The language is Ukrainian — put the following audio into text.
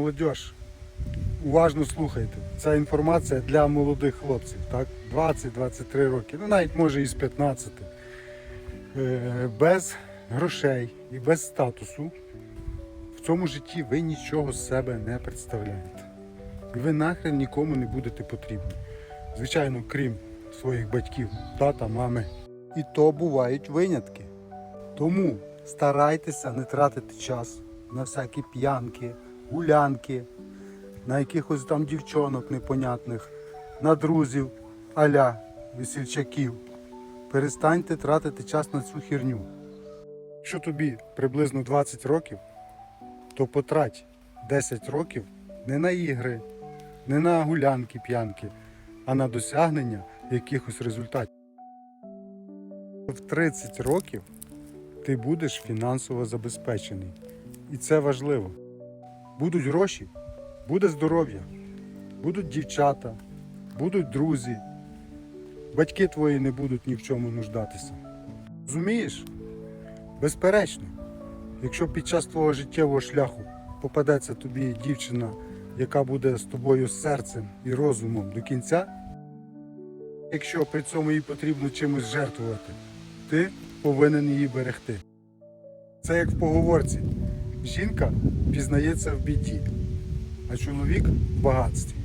Молодіж, уважно слухайте. Ця інформація для молодих хлопців, так? 20-23 роки, ну навіть може і з 15. Е, Без грошей і без статусу в цьому житті ви нічого з себе не представляєте. І ви нахрен нікому не будете потрібні. Звичайно, крім своїх батьків, тата, мами. І то бувають винятки. Тому старайтеся не тратити час на всякі п'янки, гулянки, на якихось там дівчонок непонятних, на друзів аля весільчаків. Перестаньте тратити час на цю херню. Якщо тобі приблизно 20 років, то потрать 10 років не на ігри, не на гулянки, п'янки, а на досягнення якихось результатів. В 30 років ти будеш фінансово забезпечений. І це важливо. Будуть гроші, буде здоров'я, будуть дівчата, будуть друзі. Батьки твої не будуть ні в чому нуждатися. Розумієш? Безперечно, якщо під час твого життєвого шляху попадеться тобі дівчина, яка буде з тобою серцем і розумом до кінця, якщо при цьому їй потрібно чимось жертвувати, ти повинен її берегти. Це як в поговорці. Жінка пізнається в біді, а чоловік в багатстві.